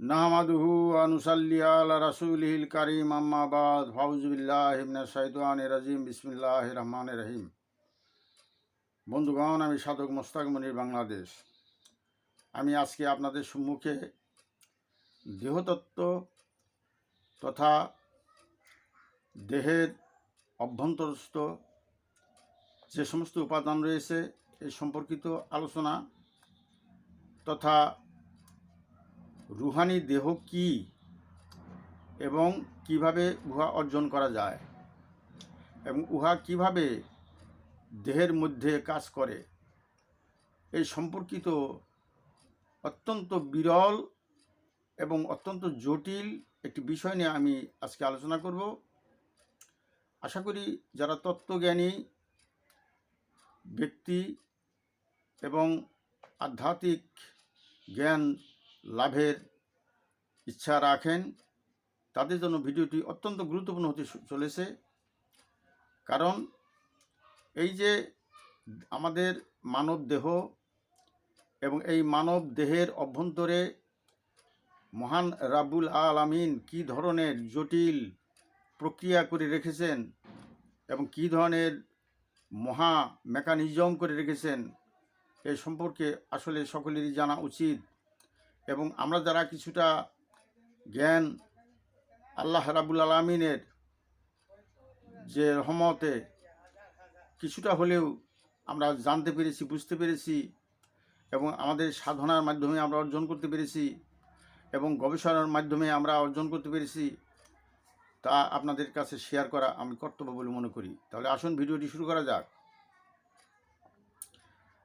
নাহমাদুহু আনুসাল্লি আলা রাসূলিহিল কারীম, আম্মা বাদ। ফাউজুবিল্লাহি মিনাশ শাইতানির রাজিম। বিসমিল্লাহির রহমানির রহিম। বন্ধুগণ, আমি সাধক মোস্তাক মনির বাংলাদেশ। আমি আজকে আপনাদের সম্মুখে দেহতত্ত্ব তথা দেহের অভ্যন্তরস্থ যে সমস্ত উপাদান রয়েছে এই সম্পর্কিত আলোচনা তথা রুহানি দেহ কি? এবং কীভাবে উহা অর্জন করা যায়? এবং উহা কীভাবে দেহের মধ্যে কাজ করে? এই সম্পর্কিত অত্যন্ত বিরল এবং অত্যন্ত জটিল একটি বিষয় নিয়ে আমি আজকে আলোচনা করব। আশা করি যারা তত্ত্বজ্ঞানী, ব্যক্তি এবং আধ্যাত্মিক জ্ঞান লাভের ইচ্ছা রাখেন, তাদের জন্য ভিডিওটি অত্যন্ত গুরুত্বপূর্ণ হতে চলেছে। কারণ এই যে আমাদের মানব দেহ এবং এই মানব দেহের অভ্যন্তরে মহান রাব্বুল আলামিন কি ধরনের জটিল প্রক্রিয়া করে রেখেছেন এবং কি ধরনের মহা মেকানিজম করে রেখেছেন, এ সম্পর্কে আসলে সকলেরই জানা উচিত। এবং আমরা যারা কিছুটা জ্ঞান আল্লাহ রাবুল আলমিনের যে রহমতে কিছুটা হলেও আমরা জানতে পেরেছি, বুঝতে পেরেছি এবং আমাদের সাধনার মাধ্যমে আমরা অর্জন করতে পেরেছি এবং গবেষণার মাধ্যমে আমরা অর্জন করতে পেরেছি, তা আপনাদের কাছে শেয়ার করা আমি কর্তব্য বলে মনে করি। তাহলে আসুন ভিডিওটি শুরু করা যাক।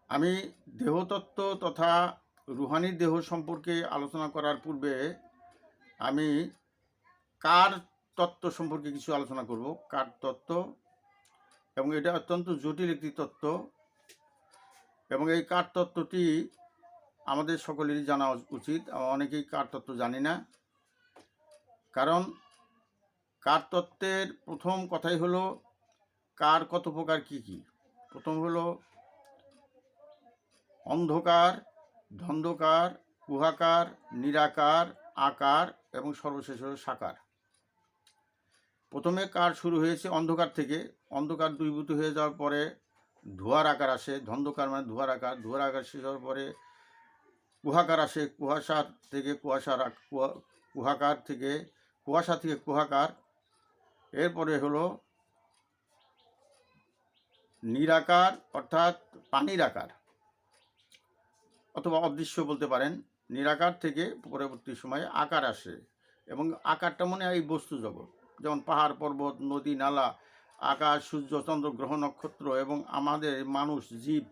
আমি দেহতত্ত্ব তথা রুহানি দেহ সম্পর্কে আলোচনা করার পূর্বে আমি কার তত্ত্ব সম্পর্কে কিছু আলোচনা করব? কার তত্ত্ব? এবং এটা অত্যন্ত জটিল একটি তত্ত্ব। এবং এই কার তত্ত্বটি আমাদের সকলেরই জানা উচিত। অনেকেই কার তত্ত্ব জানি না। কারণ কার তত্ত্বের প্রথম কথাই হলো, কার কত প্রকার কী কী? প্রথম হলো অন্ধকার ধন্ধকার, কুহাকার, নিরাকার, আকার এবং সর্বশেষ হল সাকার। প্রথমে কার শুরু হয়েছে? অন্ধকার থেকে। অন্ধকার দূরীভূত হয়ে যাওয়ার পরে ধোয়ার আকার আসে। ধন্ধকার মানে ধোয়ার আকার। ধোয়ার আকার শেষ হওয়ার পরে কুহাকার আসে। কুয়াশার থেকে কুয়াশার কুহাকার থেকে কুয়াশা থেকে কুহাকার। এরপরে হলো নিরাকার, অর্থাৎ পানির আকার। অথবা অদৃশ্য বলতে পারেন, নিরাকার থেকে পরবর্তী সময়ে আকার আসে এবং আকারটা মনে হয় এই বস্তু জগৎ। যেমন পাহাড়, পর্বত, নদী, নালা, আকাশ, সূর্য, চন্দ্র, গ্রহ, নক্ষত্র এবং আমাদের মানুষ, জীব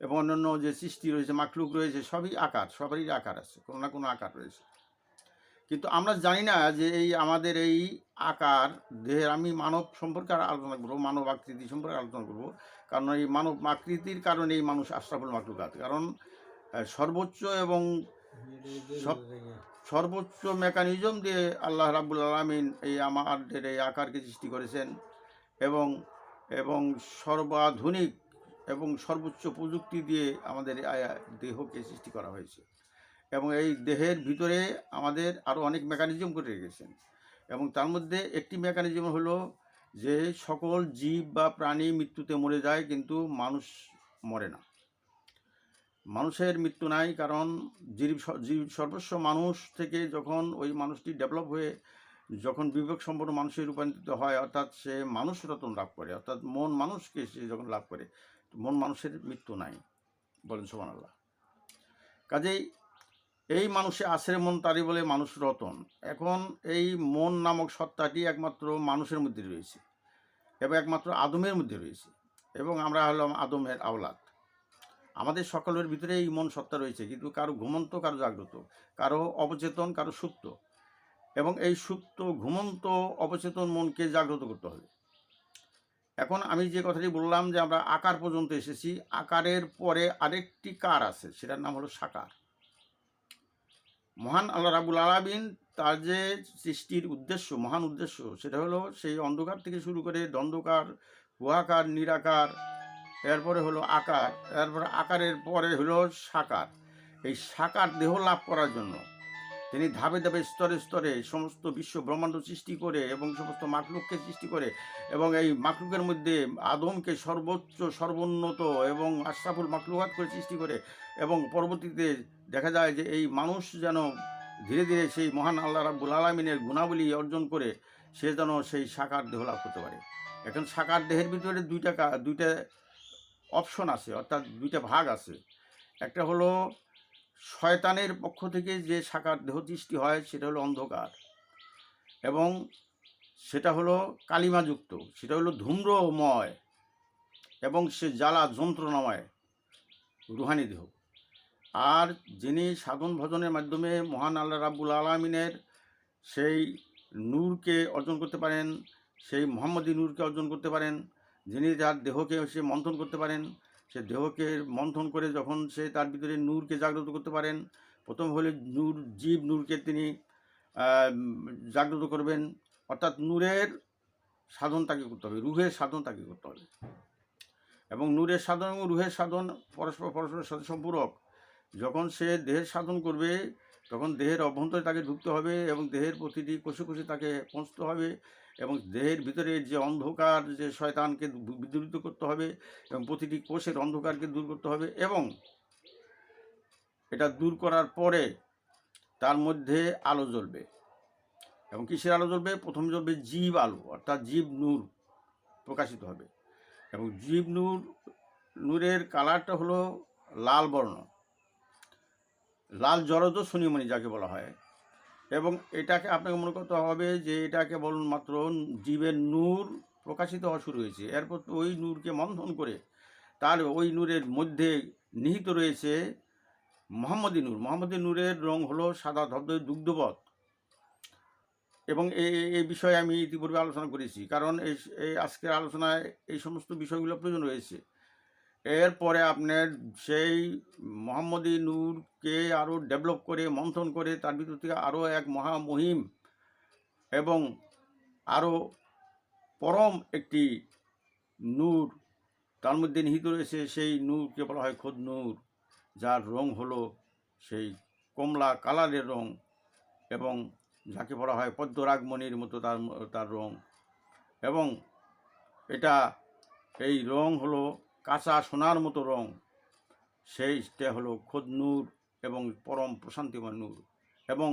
এবং অন্যান্য যে সৃষ্টি রয়েছে মাকলুক রয়েছে, সবই আকার, সবারই আকার আছে, কোনো না কোনো আকার রয়েছে। কিন্তু আমরা জানি না যে এই আমাদের এই আকার দেহের আমি মানব সম্পর্কে আর আলোচনা করব, মানব আকৃতি সম্পর্কে আলোচনা করব। কারণ এই মানব আকৃতির কারণে এই মানুষ আশরাফুল মাকলুকাত। কারণ সর্বোচ্চ এবং সর্বোচ্চ মেকানিজম দিয়ে আল্লাহ রাবুল আলমিন এই আমাদের এই আকারকে সৃষ্টি করেছেন এবং এবং সর্বাধুনিক এবং সর্বোচ্চ প্রযুক্তি দিয়ে আমাদের দেহকে সৃষ্টি করা হয়েছে। এবং এই দেহের ভিতরে আমাদের আরও অনেক মেকানিজম করে রেখেছেন। এবং তার মধ্যে একটি মেকানিজম হলো যে সকল জীব বা প্রাণী মৃত্যুতে মরে যায়, কিন্তু মানুষ মরে না। মানুষের মৃত্যু নাই, কারণ জীব জীব সর্বস্ব মানুষ থেকে যখন ওই মানুষটি ডেভেলপ হয়ে যখন বিবেক সম্পন্ন মানুষে রূপান্তরিত হয়, অর্থাৎ সে মানুষ রতন লাভ করে, অর্থাৎ মন মানুষকে সে যখন লাভ করে, মন মানুষের মৃত্যু নাই, বলেন সোমান আল্লাহ কাজেই এই মানুষে আশ্রে মন তারই বলে মানুষ রতন। এখন এই মন নামক সত্তাটি একমাত্র মানুষের মধ্যে রয়েছে এবং একমাত্র আদমের মধ্যে রয়েছে এবং আমরা হলাম আদমের আওলাদ। আমাদের সকলের ভিতরে এই মন সত্তা রয়েছে, কিন্তু কারও ঘুমন্ত, কারও জাগ্রত, কারও অবচেতন, কারও সুপ্ত। এবং এই সুপ্ত, ঘুমন্ত, অবচেতন মনকে জাগ্রত করতে হবে। এখন আমি যে কথাটি বললাম যে আমরা আকার পর্যন্ত এসেছি, আকারের পরে আরেকটি কার আছে, সেটার নাম হলো সাকার। মহান আল্লাহ রাবুল আলামিন তার যে সৃষ্টির উদ্দেশ্য, মহান উদ্দেশ্য, সেটা হলো সেই অন্ধকার থেকে শুরু করে দ্বন্দ্বকার কুয়াকার নিরাকার এরপরে হলো আকার, এরপরে আকারের পরে হলো সাকার। এই সাকার দেহ লাভ করার জন্য তিনি ধাপে ধাপে স্তরে স্তরে সমস্ত বিশ্ব ব্রহ্মাণ্ড সৃষ্টি করে এবং সমস্ত মাকলুককে সৃষ্টি করে এবং এই মাকলুকের মধ্যে আদমকে সর্বোচ্চ, সর্বোন্নত এবং আশরাফুল মাকলুকাত করে সৃষ্টি করে এবং পরবর্তীতে দেখা যায় যে এই মানুষ যেন ধীরে ধীরে সেই মহান আল্লাহ রাব্বুল আলমিনের গুণাবলী অর্জন করে সে যেন সেই সাকার দেহ লাভ করতে পারে। এখন সাকার দেহের ভিতরে দুইটা দুইটা অপশন আছে, অর্থাৎ দুইটা ভাগ আছে। একটা হলো, শয়তানের পক্ষ থেকে যে শাখার দেহ সৃষ্টি হয়, সেটা হলো অন্ধকার। এবং সেটা হলো কালিমাযুক্ত, সেটা হলো ধূম্রময়, এবং সে জ্বালা যন্ত্রণাময়, রুহানি দেহ। আর যিনি সাধন ভজনের মাধ্যমে মহান আল্লাহ রাব্বুল আলমিনের সেই নূরকে অর্জন করতে পারেন, সেই মোহাম্মদী নূরকে অর্জন করতে পারেন যিনি তার দেহকে সে মন্থন করতে পারেন, সে দেহকে মন্থন করে যখন সে তার ভিতরে নূরকে জাগ্রত করতে পারেন, প্রথম হলে নূর, জীব নূরকে তিনি জাগ্রত করবেন। অর্থাৎ নূরের সাধন তাকে করতে হবে, রুহের সাধন তাকে করতে হবে। এবং নূরের সাধন এবং রুহের সাধন পরস্পর, পরস্পরের সাথে সম্পূরক। যখন সে দেহের সাধন করবে, তখন দেহের অভ্যন্তরে তাকে ঢুকতে হবে এবং দেহের প্রতিটি কোষে কোষে তাকে পৌঁছতে হবে। এবং দেহের ভিতরে যে অন্ধকার, যে শয়তানকে বিদূরিত করতে হবে এবং প্রতিটি কোষের অন্ধকারকে দূর করতে হবে এবং এটা দূর করার পরে তার মধ্যে আলো জ্বলবে। এবং কিসের আলো জ্বলবে? প্রথম জ্বলবে জীব আলো, অর্থাৎ জীব নূর প্রকাশিত হবে। এবং জীব নূর, নূরের কালারটা হলো লাল বর্ণ। লাল জলজ শনিমণি যাকে বলা হয়। এবং এটাকে আপনাকে মনে করতে হবে যে এটাকে বলুন মাত্র জীবের নূর প্রকাশিত হওয়া শুরু হয়েছে। এরপর ওই নূরকে মন্থন করে তার ওই নূরের মধ্যে নিহিত রয়েছে মোহাম্মদী নূর। মোহাম্মদী নূরের রং হলো সাদা ধবধবে দুগ্ধবৎ। এবং এই বিষয়ে আমি ইতিপূর্বে আলোচনা করেছি। কারণ এই আজকের আলোচনায় এই সমস্ত বিষয়গুলো প্রয়োজন রয়েছে। এরপরে আপনার সেই মোহাম্মদী নূরকে আরও ডেভেলপ করে, মন্থন করে, তার ভিতর থেকে আরও এক মহামহিম এবং আরও পরম একটি নূর, তার মধ্যে নিহিত রয়েছে সেই নূরকে বলা হয় খোদ নূর, যার রং হলো সেই কমলা কালারের রং এবং যাকে বলা হয় পদ্মরাগমণির মতো তার তার রং এবং এটা, এই রং হলো কাঁচা সোনার মতো রং। সেইটা হলো খোদ নূর এবং পরম প্রশান্তিময় নূর এবং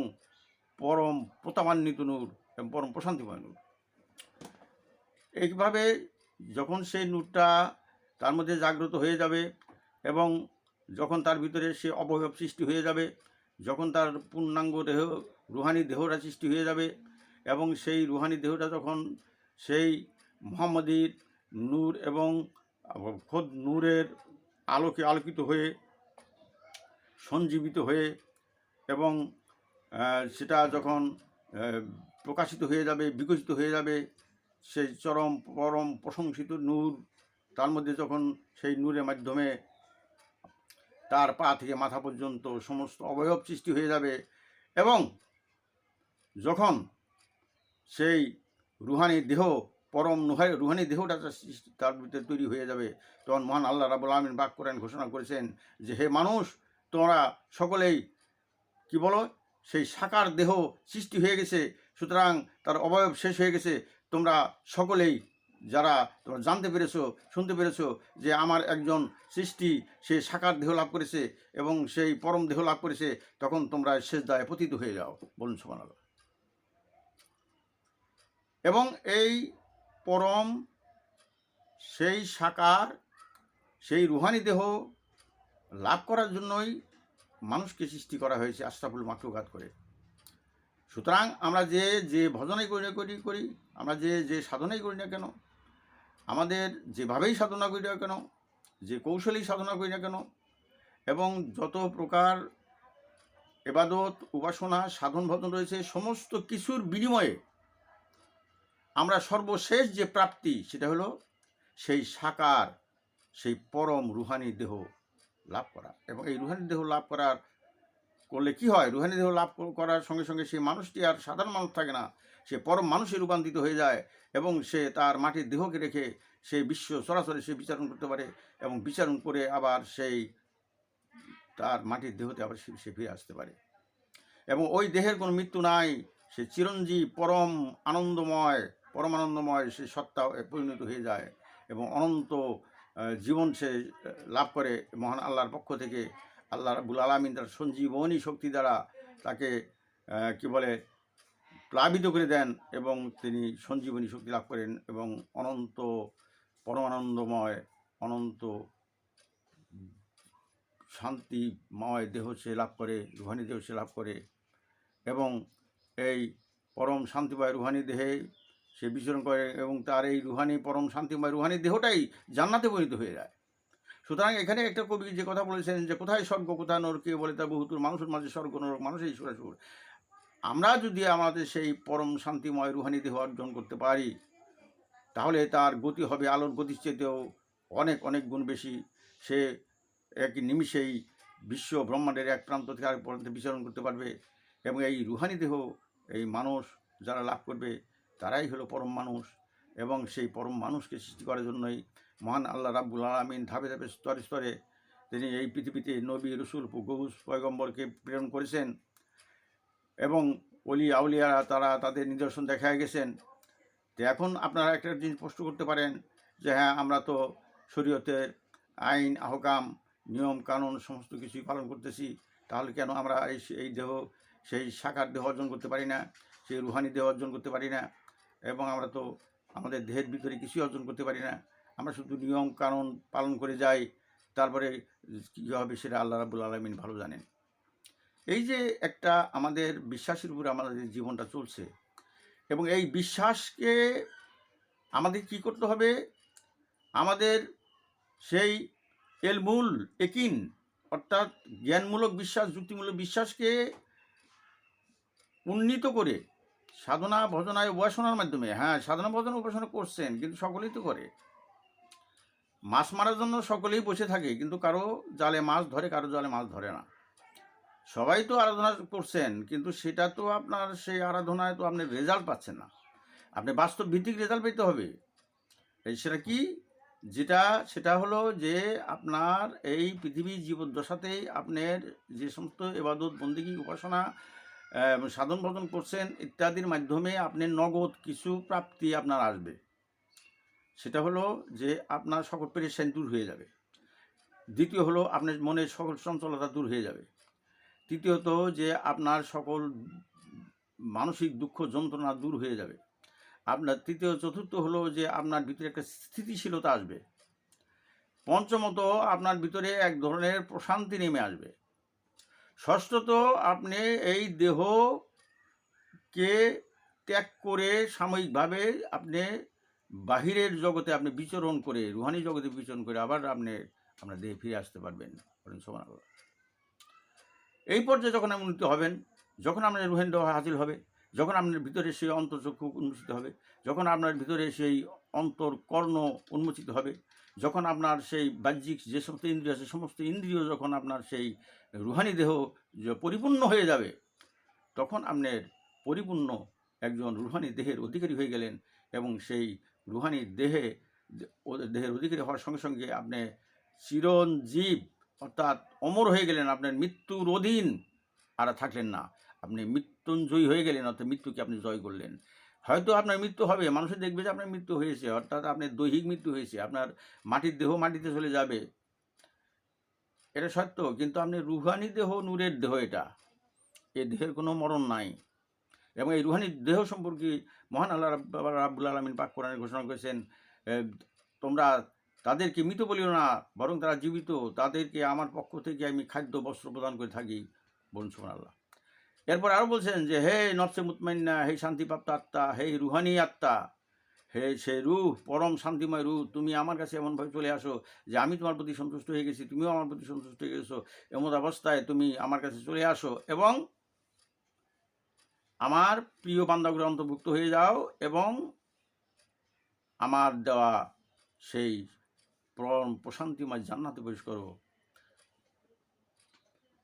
পরম প্রতাপান্বিত নূর এবং পরম প্রশান্তিময় নূর। এইভাবে যখন সেই নূরটা তার মধ্যে জাগ্রত হয়ে যাবে এবং যখন তার ভিতরে সে অবয়ব সৃষ্টি হয়ে যাবে, যখন তার পূর্ণাঙ্গ দেহ, রুহানি দেহটা সৃষ্টি হয়ে যাবে এবং সেই রুহানি দেহটা যখন সেই মোহাম্মদীর নূর এবং খোদ নূরের আলোকে আলোকিত হয়ে, সঞ্জীবিত হয়ে এবং সেটা যখন প্রকাশিত হয়ে যাবে, বিকশিত হয়ে যাবে, সেই চরম পরম প্রশংসিত নূর, তার মধ্যে যখন সেই নূরের মাধ্যমে তার পা থেকে মাথা পর্যন্ত সমস্ত অবয়ব সৃষ্টি হয়ে যাবে এবং যখন সেই রুহানি দেহ পরম নুহাই রুহানি দেহটা তার ভিতরে তৈরি হয়ে যাবে। তখন মহান আল্লাহ রাবুল আলমিন বাক করেন ঘোষণা করেছেন যে, হে মানুষ, তোমরা সকলেই কি বলো? সেই সাকার দেহ সৃষ্টি হয়ে গেছে, সুতরাং তার অবয়ব শেষ হয়ে গেছে। তোমরা সকলেই যারা তোমরা জানতে পেরেছ, শুনতে পেরেছ যে আমার একজন সৃষ্টি, সে সাকার দেহ লাভ করেছে এবং সেই পরম দেহ লাভ করেছে, তখন তোমরা শেষ দায় পতিত হয়ে যাও। বলুন সুমান এবং এই পরম, সেই সাকার, সেই রুহানি দেহ লাভ করার জন্যই মানুষকে সৃষ্টি করা হয়েছে আশরাফুল মাকলুকাত করে। সুতরাং আমরা যে যে ভজনাই করি না করি করি, আমরা যে যে সাধনাই করি না কেন, আমাদের যেভাবেই সাধনা করি না কেন, যে কৌশলেই সাধনা করি না কেন, এবং যত প্রকার এবাদত, উপাসনা সাধন ভজন রয়েছে, সমস্ত কিছুর বিনিময়ে আমরা সর্বশেষ যে প্রাপ্তি, সেটা হলো সেই সাকার, সেই পরম রুহানি দেহ লাভ করা। এবং এই রুহানি দেহ লাভ করার করলে কি হয়? রুহানি দেহ লাভ করার সঙ্গে সঙ্গে সেই মানুষটি আর সাধারণ মানুষ থাকে না। সে পরম মানুষে রূপান্তরিত হয়ে যায় এবং সে তার মাটির দেহকে রেখে সে বিশ্ব সরাসরি সে বিচারণ করতে পারে এবং বিচারণ করে আবার সেই তার মাটির দেহতে আবার সে সে ফিরে আসতে পারে। এবং ওই দেহের কোনো মৃত্যু নাই। সে চিরঞ্জীব, পরম, আনন্দময় পরম আনন্দময় সে সত্তা পরিণত হয়ে যায় এবং অনন্ত জীবন সে লাভ করে মহান আল্লাহর পক্ষ থেকে আল্লাহ রাবুল আলমিন তার সঞ্জীবনী শক্তি দ্বারা তাকে কি বলে, প্লাবিত করে দেন এবং তিনি সঞ্জীবনী শক্তি লাভ করেন এবং অনন্ত পরমানন্দময়, অনন্ত শান্তিময় দেহ সে লাভ করে, রুহানি দেহ সে লাভ করে এবং এই পরম শান্তিময় রুহানি দেহে সে বিচরণ করে এবং তার এই রুহানি, পরম শান্তিময় রুহানি দেহটাই জান্নাতে পরিণত হয়ে যায়। সুতরাং এখানে একটা কবি যে কথা বলেছেন যে, কোথায় স্বর্গ, কোথায় নরকে? বলে তা বহুতুর মানুষের মাঝে স্বর্গ, নরক, মানুষের মানুষই সুরাসুর আমরা যদি আমাদের সেই পরম শান্তিময় রুহানি দেহ অর্জন করতে পারি, তাহলে তার গতি হবে, আলোর গতির চেয়েতেও অনেক অনেক গুণ বেশি। সে এক নিমিষেই বিশ্ব ব্রহ্মাণ্ডের এক প্রান্ত থেকে আরেক প্রান্তে বিচরণ করতে পারবে এবং এই রুহানি দেহ এই মানুষ যারা লাভ করবে তারাই হলো পরম মানুষ এবং সেই পরম মানুষকে সৃষ্টি করার জন্যই মহান আল্লাহ রাব্বুল আলমিন ধাপে ধাপে স্তরে স্তরে তিনি এই পৃথিবীতে নবী, রসুল, গৌস, পয়গম্বরকে প্রেরণ করেছেন এবং অলি আউলিয়ারা তারা তাদের নিদর্শন দেখা গেছেন। তো এখন আপনারা একটা জিনিস প্রশ্ন করতে পারেন যে হ্যাঁ আমরা তো শরীয়তের আইন, আহকাম, নিয়ম, কানুন সমস্ত কিছুই পালন করতেছি, তাহলে কেন আমরা এই এই দেহ, সেই সাকার দেহ অর্জন করতে পারি না, সেই রুহানি দেহ অর্জন করতে পারি না? এবং আমরা তো আমাদের দেহের ভিতরে কিছুই অর্জন করতে পারি না। আমরা শুধু নিয়ম কানুন পালন করে যাই, তারপরে কী হবে সেটা আল্লাহ রাবুল আলমিন ভালো জানেন। এই যে একটা আমাদের বিশ্বাসের উপরে আমাদের জীবনটা চলছে এবং এই বিশ্বাসকে আমাদের কি করতে হবে? আমাদের সেই এলমুল, একিন, অর্থাৎ জ্ঞানমূলক বিশ্বাস, যুক্তিমূলক বিশ্বাসকে উন্নীত করে সাধনা ভজনায় উপাসনার মাধ্যমে। হ্যাঁ সাধনা, ভজন, উপাসনা করছেন, কিন্তু সকলেই তো করে। মাছ মারার জন্য সকলেই বসে থাকে, কিন্তু কারও জালে মাছ ধরে, কারও জালে মাছ ধরে না। সবাই তো আরাধনা করছেন, কিন্তু সেটা তো আপনার, সেই আরাধনায় তো আপনি রেজাল্ট পাচ্ছেন না। আপনি বাস্তব ভিত্তিক রেজাল্ট পেতে হবে। এই সেটা কি? যেটা, সেটা হলো যে আপনার এই পৃথিবী জীবদ্দশাতেই আপনার যে সমস্ত এবাদত, বন্দিগী, উপাসনা সাধন ভজন করছেন ইত্যাদির মাধ্যমে আপনি নগদ কিছু প্রাপ্তি আপনার আসবে। সেটা হলো যে আপনার সকল পেরেশান দূর হয়ে যাবে। দ্বিতীয় হলো আপনার মনের সকল চঞ্চলতা দূর হয়ে যাবে। তৃতীয়ত যে আপনার সকল মানসিক দুঃখ যন্ত্রণা দূর হয়ে যাবে। আপনার তৃতীয়, চতুর্থ হলো যে আপনার ভিতরে একটা স্থিতিশীলতা আসবে। পঞ্চমত আপনার ভিতরে এক ধরনের প্রশান্তি নেমে আসবে। ষষ্ঠত আপনি এই দেহকে ত্যাগ করে সাময়িকভাবে আপনি বাহিরের জগতে আপনি বিচরণ করে, রুহানি জগতে বিচরণ করে আবার আপনি আপনার দেহে ফিরে আসতে পারবেন সুবহানাল্লাহ। এই পর্যায়ে যখন আপনি উন্নীত হবেন, যখন আপনার রুহেন দেহ হাসিল হবে, যখন আপনার ভিতরে সেই অন্তর্চক্ষু উন্মোচিত হবে, যখন আপনার ভিতরে সেই অন্তর কর্ণ উন্মোচিত হবে যখন আপনার সেই বাহ্যিক যে সমস্ত ইন্দ্রিয় আছে, সমস্ত ইন্দ্রিয় যখন আপনার সেই রুহানি দেহ পরিপূর্ণ হয়ে যাবে, তখন আপনার পরিপূর্ণ একজন রুহানি দেহের অধিকারী হয়ে গেলেন এবং সেই রুহানি দেহে দেহের অধিকারী হওয়ার সঙ্গে সঙ্গে আপনি চিরঞ্জীব অর্থাৎ অমর হয়ে গেলেন আপনার মৃত্যুর অধীন আর থাকলেন না। আপনি মৃত্যুঞ্জয়ী হয়ে গেলেন, অর্থাৎ মৃত্যুকে আপনি জয় করলেন। হয়তো আপনার মৃত্যু হবে মানুষের দেখবে যে আপনার মৃত্যু হয়েছে, অর্থাৎ আপনার দৈহিক মৃত্যু হয়েছে, আপনার মাটির দেহ মাটিতে চলে যাবে। এটা সত্য, কিন্তু আপনি রুহানি দেহ, নূরের দেহ এটা, এ দেহের কোনো মরণ নাই। এবং এই রুহানি দেহ সম্পর্কে মহান আল্লাহ রাব- রাব্বুল আলমিন পাক কোরআনে ঘোষণা করেছেন তোমরা তাদেরকে মৃত বলিও না, বরং তারা জীবিত, তাদেরকে আমার পক্ষ থেকে আমি খাদ্য, বস্ত্র প্রদান করে থাকি। বলুন সুমান আল্লাহ এরপর আরও বলছেন যে, হে নফসে মুতমাইন্না, হে শান্তিপ্রাপ্ত আত্মা, হে রুহানি আত্মা, হে সে রুহ, পরম শান্তিময় রুহ, তুমি আমার কাছে এমনভাবে চলে আসো যে আমি তোমার প্রতি সন্তুষ্ট হয়ে গেছি, তুমিও আমার প্রতি সন্তুষ্ট হয়ে গেছো। এমন অবস্থায় তুমি আমার কাছে চলে আসো এবং আমার প্রিয় বান্দাগুলো অন্তর্ভুক্ত হয়ে যাও এবং আমার দেওয়া সেই পরম প্রশান্তিময় জান্নাতে প্রবেশ করো।